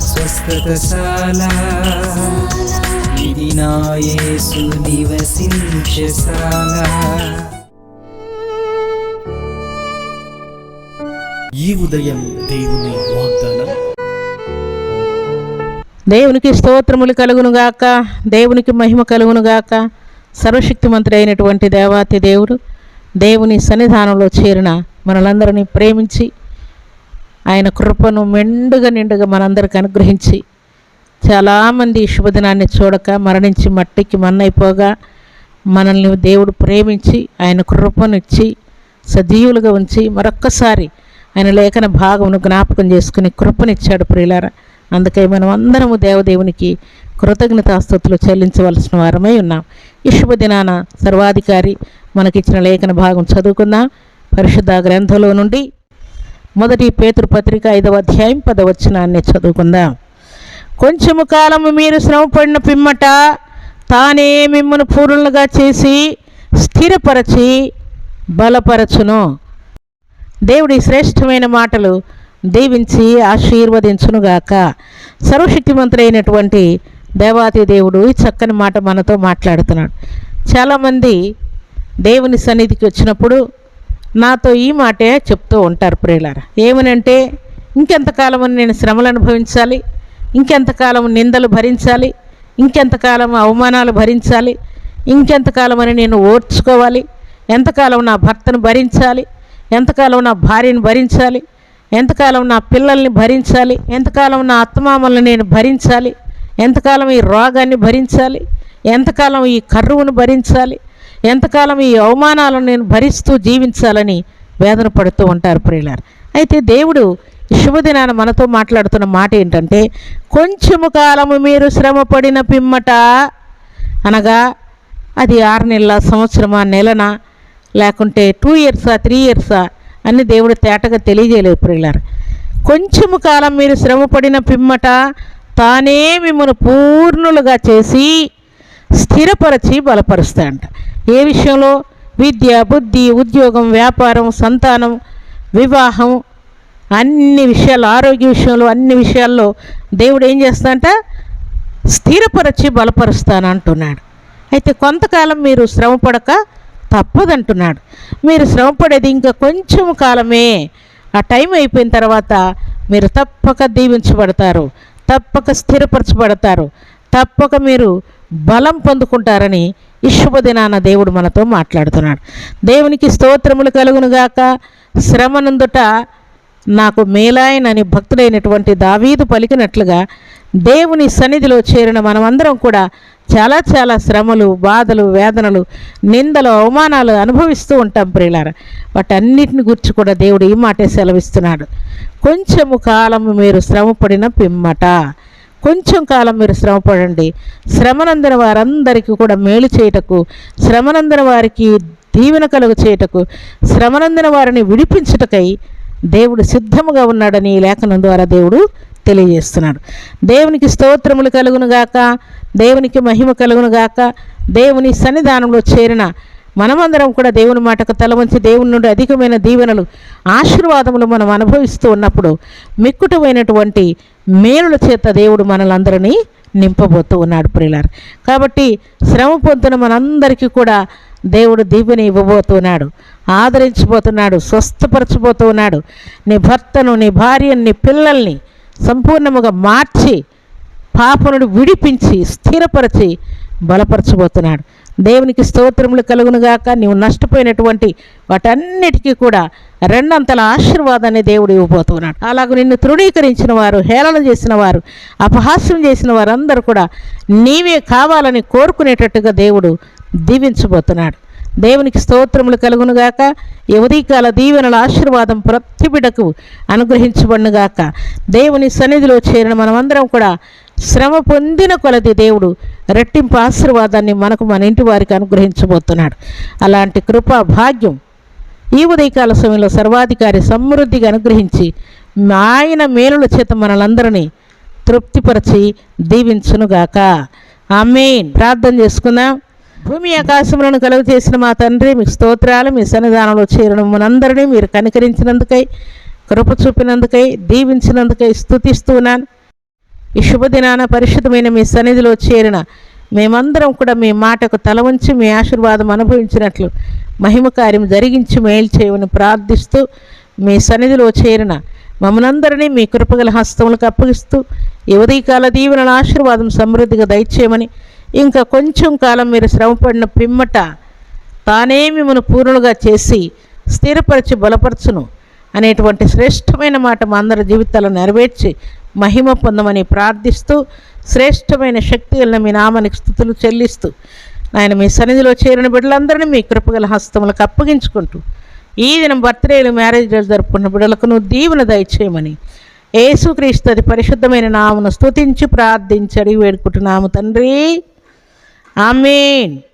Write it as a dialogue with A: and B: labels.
A: స్వస్థతశాల. ఇది నా యేసు నివసించశాల
B: ఈ ఉదయం దేవుని వాగ్దానం.
C: దేవునికి స్తోత్రములు కలుగును గాక. దేవునికి మహిమ కలుగును గాక. సర్వశక్తిమంతుడు అయినటువంటి దేవాతి దేవుడు దేవుని సన్నిధానంలో చేరిన మనలందరినీ ప్రేమించి ఆయన కృపను మెండుగా నిండుగా మనందరికి అనుగ్రహించి చాలామంది ఈ శుభదినాన్ని చూడక మరణించి మట్టికి మన్నైపోగా మనల్ని దేవుడు ప్రేమించి ఆయన కృపనిచ్చి సజీవులుగా ఉంచి మరొక్కసారి ఆయన లేఖన భాగమును జ్ఞాపకం చేసుకుని కృపనిచ్చాడు ప్రియులారా. అందుకే మనం అందరము దేవదేవునికి కృతజ్ఞతాస్తుతులు చెల్లించవలసిన వారమై ఉన్నాం. ఈ శుభదినాన సర్వాధికారి మనకిచ్చిన లేఖన భాగం చదువుకుందాం. పరిశుద్ధ గ్రంథంలో నుండి మొదటి పేతురు పత్రిక ఐదవ అధ్యాయం పదవచనాన్ని చదువుకుందాం. కొంచెము కాలము మీరు శ్రమపడిన పిమ్మట తానే మిమ్మను పూర్ణులుగా చేసి స్థిరపరచి బలపరచును. దేవుడి శ్రేష్టమైన మాటలు దీవించి ఆశీర్వదించునుగాక సర్వశక్తిమంతుడైనటువంటి దేవాతి దేవుడు ఈ చక్కని మాట మనతో మాట్లాడుతున్నాడు. చాలామంది దేవుని సన్నిధికి వచ్చినప్పుడు నాతో ఈ మాటే చెప్తూ ఉంటారు ప్రియులారా. ఏమనంటే ఇంకెంతకాలం నేను శ్రమలు అనుభవించాలి ఇంకెంతకాలం నిందలు భరించాలి ఇంకెంతకాలం అవమానాలు భరించాలి ఇంకెంతకాలం అని నేను ఓర్చుకోవాలి ఎంతకాలం నా భర్తను భరించాలి ఎంతకాలం నా భార్యను భరించాలి ఎంతకాలం నా పిల్లల్ని భరించాలి ఎంతకాలం నా అత్తమామల్ని నేను భరించాలి ఎంతకాలం ఈ రోగాన్ని భరించాలి ఎంతకాలం ఈ కర్రువును భరించాలి ఎంతకాలం ఈ అవమానాలను నేను భరిస్తూ జీవించాలని వేదన పడుతూ ఉంటారు ప్రియులారు. అయితే దేవుడు శుభదినాన మనతో మాట్లాడుతున్న మాట ఏంటంటే కొంచెము కాలము మీరు శ్రమపడిన పిమ్మట అనగా అది ఆరు నెలల సంవత్సరమా నెలనా? లేకుంటే టూ ఇయర్సా త్రీ ఇయర్సా? అని దేవుడు తేటగా తెలియజేయలేదు ప్రియులారు. కొంచెము కాలం మీరు శ్రమపడిన పిమ్మట తానే మిమ్మల్ని పూర్ణులుగా చేసి స్థిరపరచి బలపరుస్తాయంట. ఏ విషయంలో? విద్య బుద్ధి ఉద్యోగం వ్యాపారం సంతానం వివాహం అన్ని విషయాలు ఆరోగ్య విషయంలో అన్ని విషయాల్లో దేవుడు ఏం చేస్తాడంట? స్థిరపరచి బలపరుస్తాను అంటున్నాడు అయితే కొంతకాలం మీరు శ్రమపడక తప్పదంటున్నాడు. మీరు శ్రమపడేది ఇంకా కొంచెం కాలమే. ఆ టైం అయిపోయిన తర్వాత మీరు తప్పక దీవించబడతారు. తప్పక స్థిరపరచబడతారు. తప్పక మీరు బలం పొందుకుంటారని ఈ శుభదినాన దేవుడు మనతో మాట్లాడుతున్నాడు. దేవునికి స్తోత్రములు కలుగునుగాక. శ్రమనందుట నాకు మేలాయనని భక్తుడైనటువంటి దావీదు పలికినట్లుగా దేవుని సన్నిధిలో చేరిన మనమందరం కూడా చాలా చాలా శ్రమలు బాధలు వేదనలు నిందలు అవమానాలు అనుభవిస్తూ ఉంటాం ప్రియులార. వాటన్నిటిని గురించి కూడా దేవుడు ఈ మాటే సెలవిస్తున్నాడు. కొంచెము కాలము మీరు శ్రమపడిన పిమ్మట. కొంచెం కాలం మీరు శ్రమపడండి. శ్రమనందిన వారందరికీ కూడా మేలు చేయుటకు శ్రమనందిన వారికి దీవెన కలుగు చేయుటకు శ్రమనందిన వారిని విడిపించుటకై దేవుడు సిద్ధముగా ఉన్నాడని ఈ లేఖనం ద్వారా దేవుడు తెలియజేస్తున్నాడు. దేవునికి స్తోత్రములు కలుగునుగాక దేవునికి మహిమ కలుగునుగాక దేవుని సన్నిధానంలో చేరిన మనమందరం కూడా దేవుని మాటకు తల వంచి దేవుని నుండి అధికమైన దీవెనలు ఆశీర్వాదములు మనం అనుభవిస్తూ ఉన్నప్పుడు మిక్కుటమైనటువంటి మేలుల చేత దేవుడు మనలందరినీ నింపబోతూ ఉన్నాడు ప్రియులారు. కాబట్టి శ్రమ పొందుతున్న మనందరికీ కూడా దేవుడు దీవెని ఇవ్వబోతున్నాడు ఆదరించబోతున్నాడు స్వస్థపరచబోతున్నాడు. నీ భర్తను నీ భార్యను నీ పిల్లల్ని సంపూర్ణముగా మార్చి పాపనుడు విడిపించి స్థిరపరిచి బలపరచబోతున్నాడు. దేవునికి స్తోత్రములు కలుగునుగాక నీవు నష్టపోయినటువంటి వాటన్నిటికీ కూడా రెండంతల ఆశీర్వాదాన్ని దేవుడు ఇవ్వబోతున్నాడు. అలాగ నిన్ను తృణీకరించిన వారు హేళన చేసిన వారు అపహాస్యం చేసిన వారందరూ కూడా నీవే కావాలని కోరుకునేటట్టుగా దేవుడు దీవించబోతున్నాడు. దేవునికి స్తోత్రములు కలుగునుగాక ఈ ఉదయకాల దీవెనల ఆశీర్వాదం ప్రతి బిడకు అనుగ్రహించబడునుగాక దేవుని సన్నిధిలో చేరిన మనమందరం కూడా శ్రమ పొందిన కొలది దేవుడు రెట్టింపు ఆశీర్వాదాన్ని మనకు మన ఇంటి వారికి అనుగ్రహించబోతున్నాడు. అలాంటి కృపా భాగ్యం ఈ ఉదయకాల సమయంలో సర్వాధికారి సమృద్ధిగా అనుగ్రహించి ఆయన మేలుల చేత మనలందరినీ తృప్తిపరచి దీవించునుగాక. ఆమెన్. ప్రార్థన చేసుకుందాం. భూమి ఆకాశములను కలుగు చేసిన మా తండ్రి మీకు స్తోత్రాలు మీ సన్నిధానంలో చేరడం మనందరినీ మీరు కనికరించినందుకై కృప చూపినందుకై దీవించినందుకై స్థుతిస్తున్నాను ఈ శుభదినాన పరిశుద్ధమైన మీ సన్నిధిలో చేరిన మేమందరం కూడా మీ మాటకు తల వంచి మీ ఆశీర్వాదం అనుభవించినట్లు మహిమ కార్యం జరిగించి మేలు చేయమని ప్రార్థిస్తూ మీ సన్నిధిలో చేరిన మమ్మనందరినీ మీ కృపగల హస్తములకు అప్పగిస్తూ ఈ ఉదయకాల దీవెనల ఆశీర్వాదం సమృద్ధిగా దయచేయమని ఇంకా కొంచెం కాలం మీరు శ్రమపడిన పిమ్మట తానే మిమ్మల్ని పూర్ణులుగా చేసి స్థిరపరిచి బలపరచును. అనేటువంటి శ్రేష్టమైన మాట మా అందరి జీవితాలను నెరవేర్చి మహిమ పొందమని ప్రార్థిస్తూ శ్రేష్టమైన శక్తులను మీ నామానికి స్థుతులు చెల్లిస్తూ నాయన మీ సన్నిధిలో చేరిన బిడ్డలందరినీ మీ కృపగల హస్తములకు అప్పగించుకుంటూ ఈ దినం బర్త్డేలు మ్యారేజ్లు జరుపుకున్న బిడ్డలకు నువ్వు దీవెన దయచేయమని ఏసుక్రీస్తు అది పరిశుద్ధమైన నామను స్తుతించి ప్రార్థించి అడిగి వేడుకుంటున్నాము తండ్రి. ఆమెన్.